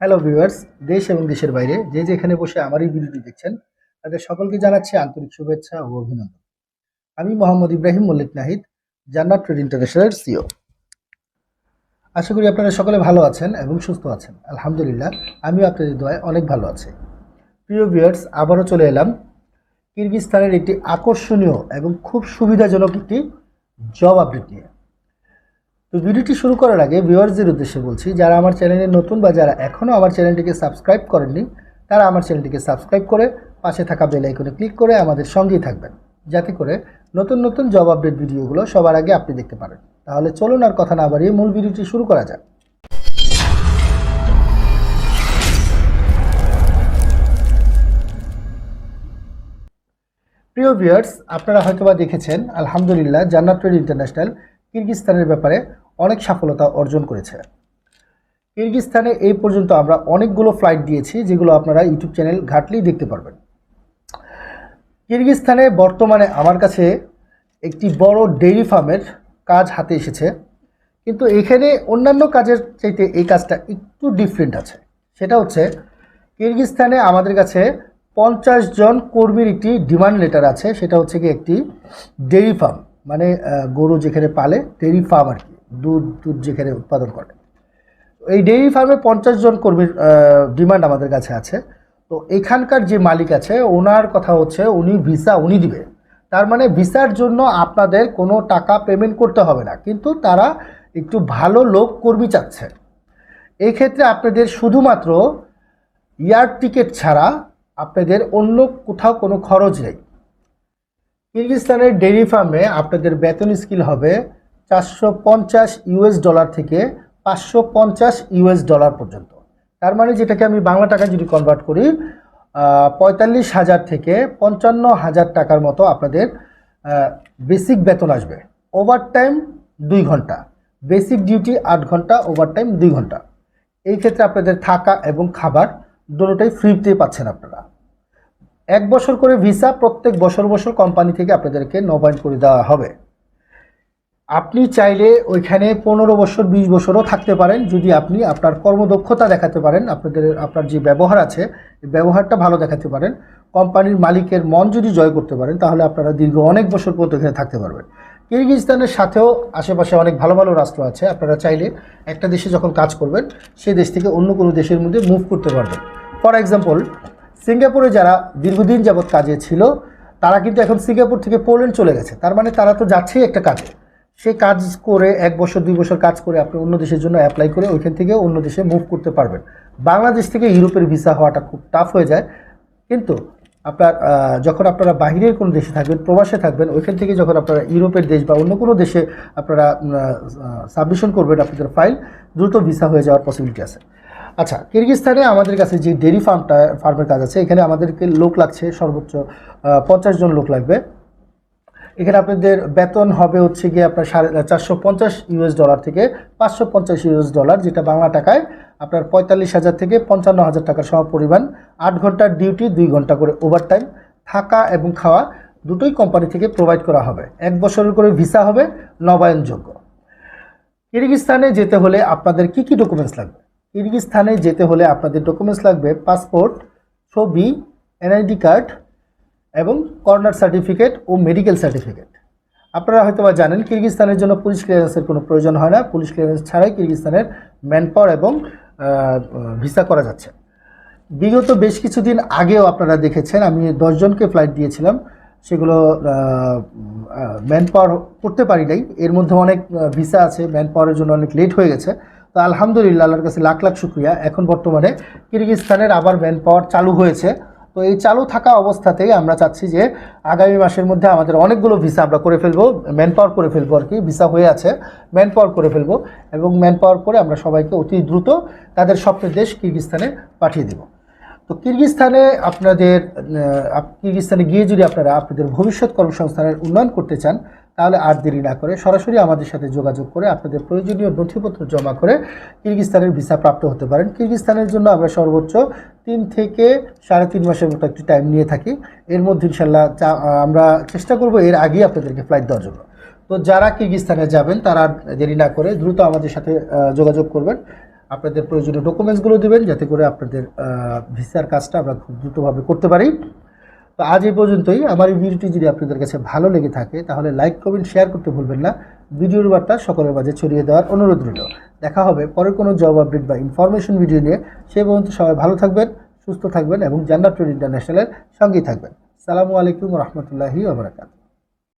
Hello viewers দেশ এবং দেশের বাইরে যে যেখানে বসে আমার এই ভিডিওটি দেখছেন, তাদের সকলকে জানাচ্ছি আন্তরিক শুভেচ্ছা ও অভিনন্দন। আমি Mohammad Ibrahim Mallick Nahid, Jannat trade international CO আশা করি আপনারা সকলে ভালো আছেন এবং সুস্থ আছেন। আলহামদুলিল্লাহ, আমিও আপনাদের দোয়ায় অনেক ভালো আছি। প্রিয় ভিউয়ার্স আবারও চলে এলাম। কিরগিস্তানের একটি আকর্ষণীয় এবং খুব সুবিধাজনক একটি জব আপডেট নিয়ে। তো ভিডিওটি শুরু করার আগে ভিউয়ার্সদের উদ্দেশ্যে বলছি, যারা আমার চ্যানেলে নতুন বা যারা এখনও আমার চ্যানেলটিকে সাবস্ক্রাইব করেননি, তারা আমার চ্যানেলটিকে সাবস্ক্রাইব করে পাশে থাকা বেল আইকনে ক্লিক করে আমাদের সঙ্গেই থাকবেন। যাতে করে নতুন নতুন জব আপডেট ভিডিওগুলো সবার আগে আপনি দেখতে পারেন। তাহলে চলুন আর কথা না বাড়িয়ে মূল ভিডিওটি শুরু করা যাক। প্রিয় ভিউয়ার্স, আপনারা হয়তোবা দেখেছেন, আলহামদুলিল্লাহ, জান্নাত ট্রেড ইন্টারন্যাশনাল কিরগিস্তানের ব্যাপারে অনেক সফলতা অর্জন করেছে। কিরগিস্তানে এই পর্যন্ত আমরা অনেকগুলো ফ্লাইট দিয়েছি, যেগুলো আপনারা ইউটিউব চ্যানেল ঘাটলেই দেখতে পারবেন। কিরগিস্তানে বর্তমানে আমার কাছে একটি বড় ডেইরি ফার্মের কাজ হাতে এসেছে। কিন্তু এখানে অন্যান্য কাজের চাইতে এই কাজটা একটু ডিফারেন্ট আছে। সেটা হচ্ছে, কিরগিস্তানে আমাদের কাছে পঞ্চাশ জন কর্মীর একটি ডিমান্ড লেটার আছে। সেটা হচ্ছে কি একটি ডেইরি ফার্ম মানে গরু যেখানে পালে ডেইরি ফার্ম আর কি, দুধ দুধ যেখানে উৎপাদন করে। এই ডেইরি ফার্মে পঞ্চাশ জন কর্মীর ডিমান্ড আমাদের কাছে আছে। তো এখানকার যে মালিক আছে, ওনার কথা হচ্ছে উনি ভিসা উনি দিবে। তার মানে ভিসার জন্য আপনাদের কোনো টাকা পেমেন্ট করতে হবে না, কিন্তু তারা একটু ভালো লোক কর্মী চাচ্ছে। এই ক্ষেত্রে আপনাদের শুধুমাত্র এয়ার টিকিট ছাড়া আপনাদের অন্য কোথাও কোনো খরচ নেই। কিরগিস্তানের ডেইরি ফার্মে আপনাদের বেতন স্কিল হবে চারশো পঞ্চাশ ইউএস ডলার থেকে পাঁচশো পঞ্চাশ ইউএস ডলার পর্যন্ত। তার মানে যেটাকে আমি বাংলা টাকা যদি কনভার্ট করি পঁয়তাল্লিশ হাজার থেকে পঞ্চান্ন হাজার টাকার মতো আপনাদের বেসিক বেতন আসবে। ওভার টাইম দুই ঘণ্টা। বেসিক ডিউটি আট ঘণ্টা ওভার টাইম দুই ঘণ্টা। এই ক্ষেত্রে আপনাদের থাকা এবং খাবার দুটোটাই ফ্রিতে পাচ্ছেন আপনারা। এক বছর করে ভিসা প্রত্যেক বছর বছর কোম্পানি থেকে আপনাদেরকে নবায়ন করে দেওয়া হবে। আপনি চাইলে ওইখানে পনেরো বছর, বিশ বছরও থাকতে পারেন, যদি আপনি আপনার কর্মদক্ষতা দেখাতে পারেন, আপনাদের, আপনার যে ব্যবহার আছে ব্যবহারটা ভালো দেখাতে পারেন। কোম্পানির মালিকের মন যদি জয় করতে পারেন, তাহলে আপনারা দীর্ঘ অনেক বছর পর্যন্ত এখানে থাকতে পারবেন। কিরগিজস্তানের সাথেও আশেপাশে অনেক ভালো ভালো রাষ্ট্র আছে। আপনারা চাইলে একটা দেশে যখন কাজ করবেন, সেই দেশ থেকে অন্য কোনো দেশের মধ্যে মুভ করতে পারবেন। ফর এক্সাম্পল সিঙ্গাপুরে যারা দীর্ঘদিন যাবৎ কাজে ছিল, তারা কিন্তু এখন সিঙ্গাপুর থেকে পোল্যান্ড চলে গেছে। তার মানে তারা তো যাচ্ছেই একটা কাজে। সে কাজ করে, এক বছর, দুই বছর কাজ করে আপনি অন্য দেশের জন্য অ্যাপ্লাই করে ওইখান থেকে অন্য দেশে মুভ করতে পারবেন। বাংলাদেশ থেকে ইউরোপের ভিসা হওয়াটা খুব টাফ হয়ে যায়। কিন্তু আপনার যখন আপনারা বাহিরের কোনো দেশে থাকবেন, প্রবাসে থাকবেন, ওইখান থেকে যখন আপনারা ইউরোপের দেশ বা অন্য কোনো দেশে আপনারা সাবমিশন করবেন আপনাদের ফাইল দ্রুত ভিসা হয়ে যাওয়ার পসিবিলিটি আছে। আচ্ছা কিরগিস্তানে আমাদের কাছে যে ডেরি ফার্মটা, ফার্মের কাজ আছে, এখানে আমাদেরকে লোক লাগছে সর্বোচ্চ পঞ্চাশ জন লোক লাগবে। এখানে আপনাদের বেতন হবে হচ্ছে গিয়ে আপনার সাড়ে চারশো পঞ্চাশ ইউএস ডলার থেকে পাঁচশো পঞ্চাশ ইউএস ডলার, যেটা বাংলা টাকায় আপনার পঁয়তাল্লিশ হাজার থেকে পঞ্চান্ন হাজার টাকার সম পরিমাণ আট ঘণ্টার ডিউটি, দুই ঘণ্টা করে ওভারটাইম থাকা এবং খাওয়া দুটোই কোম্পানি থেকে প্রোভাইড করা হবে। এক বছরের করে ভিসা হবে, নবায়নযোগ্য। কিরগিস্তানে যেতে হলে আপনাদের কি কি ডকুমেন্টস লাগবে? কিরগিস্তানে যেতে হলে আপনাদের ডকুমেন্টস লাগবে, পাসপোর্ট, ছবি, এনআইডি কার্ড এবং কর্নার সার্টিফিকেট ও মেডিকেল সার্টিফিকেট। আপনারা হয়তো বা জানেন কিরগিস্তানের জন্য পুলিশ ক্লিয়ারেন্সের কোনো প্রয়োজন হয় না। পুলিশ ক্লিয়ারেন্স ছাড়াই কিরগিস্তানের ম্যানপাওয়ার এবং ভিসা করা যাচ্ছে। বিগত বেশ কিছুদিন আগেও আপনারা দেখেছেন, আমি দশজনকে ফ্লাইট দিয়েছিলাম। সেগুলো ম্যান পাওয়ার করতে পারি নাই। এর মধ্যে অনেক ভিসা আছে ম্যান পাওয়ারের জন্য অনেক লেট হয়ে গেছে। তো আলহামদুলিল্লাহ, আল্লাহর কাছে লাখ লাখ শুক্রিয়া। এখন বর্তমানে কিরগিস্তানের আবার ম্যান পাওয়ার চালু হয়েছে। তো এই চালু থাকা অবস্থাতেই আমরা চাচ্ছি যে আগামী মাসের মধ্যে আমাদের অনেকগুলো ভিসা আমরা করে ফেলব, ম্যান পাওয়ার করে ফেলব আর কি, ভিসা হয়ে আছে, ম্যান পাওয়ার করে ফেলব এবং ম্যান পাওয়ার করে আমরা সবাইকে অতি দ্রুত তাদের স্বপ্নের দেশ কিরগিস্তানে পাঠিয়ে দেবো। তো কিরগিস্তানে আপনাদের কিরগিস্তানে গিয়ে যদি আপনারা আপনাদের ভবিষ্যৎ কর্মসংস্থানের উন্নয়ন করতে চান তাহলে আর দেরি না করে সরাসরি আমাদের সাথে যোগাযোগ করে আপনাদের প্রয়োজনীয় নথিপত্র জমা করে কিরগিস্তানের ভিসা প্রাপ্ত হতে পারেন। কিরগিস্তানের জন্য আমরা সর্বোচ্চ তিন থেকে সাড়ে তিন মাসের মতো একটি টাইম নিয়ে থাকি। এর মধ্যে ইনশাল্লাহ আমরা চেষ্টা করব এর আগেই আপনাদেরকে ফ্লাইট দেওয়ার জন্য। তো যারা কিরগিস্তানে যাবেন তারা দেরি না করে দ্রুত আমাদের সাথে যোগাযোগ করবেন। আপনাদের প্রয়োজনীয় ডকুমেন্টসগুলো দেবেন যাতে করে আপনাদের ভিসার কাজটা আমরা খুব দ্রুতভাবে করতে পারি। তো আজ এই পর্যন্তই। আমার এই ভিডিওটি যদি আপনাদের কাছে ভালো লেগে থাকে, তাহলে লাইক, কমেন্ট, শেয়ার করতে ভুলবেন না। ভিডিওর বার্তা সকলের মাঝে ছড়িয়ে দেওয়ার অনুরোধ রইল। দেখা হবে পরে কোনো জব আপডেট বা ইনফরমেশন ভিডিও নিয়ে। সে পর্যন্ত সবাই ভালো থাকবেন, সুস্থ থাকবেন এবং জান্নাত ট্রেড ইন্টারন্যাশনালের সঙ্গেই থাকবেন। সালামু আলাইকুম রহমতুল্লাহি ওবরাকাত